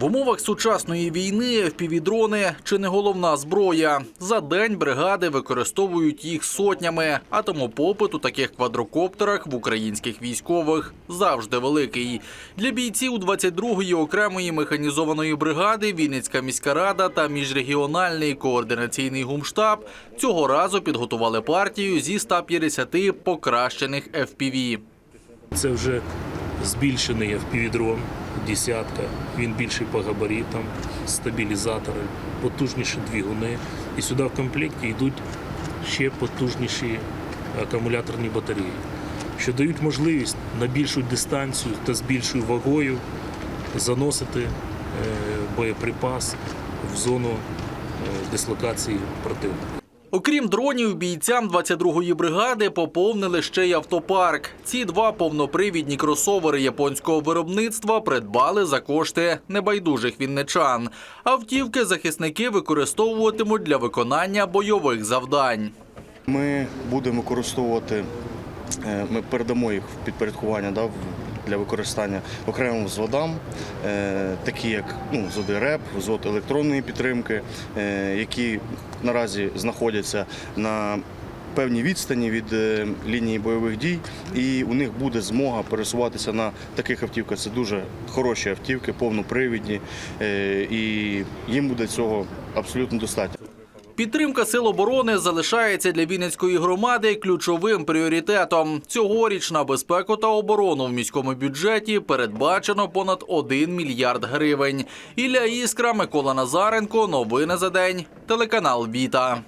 В умовах сучасної війни впівдрони чи не головна зброя. За день бригади використовують їх сотнями, а тому попит у таких квадрокоптерах в українських військових завжди великий. Для бійців 22-ї окремої механізованої бригади Вінницька міська рада та міжрегіональний координаційний гумштаб цього разу підготували партію зі 150 покращених FPV. Це вже збільшений FPV-дрон, десятка. Він більший по габаритам, стабілізатори, потужніші двигуни. І сюди в комплекті йдуть ще потужніші акумуляторні батареї, що дають можливість на більшу дистанцію та з більшою вагою заносити е, боєприпас в зону е, дислокації противника. Окрім дронів, бійцям 22-ї бригади поповнили ще й автопарк. Ці два повнопривідні кросовери японського виробництва придбали за кошти небайдужих вінничан. Автівки захисники використовуватимуть для виконання бойових завдань. Ми будемо використовувати, ми передамо їх в підпорядкування да, для використання окремим взводам, е, такі як ну, взводи РЕП, взвод електронної підтримки, е, які наразі знаходяться на певній відстані від е, лінії бойових дій, і у них буде змога пересуватися на таких автівках. Це дуже хороші автівки, повнопривідні, е, і їм буде цього абсолютно достатньо. Підтримка сил оборони залишається для Вінницької громади ключовим пріоритетом. Цьогоріч на безпеку та оборону в міському бюджеті передбачено понад 1 мільярд гривень. Ілля Іскра, Микола Назаренко. Новини за день. Телеканал Віта.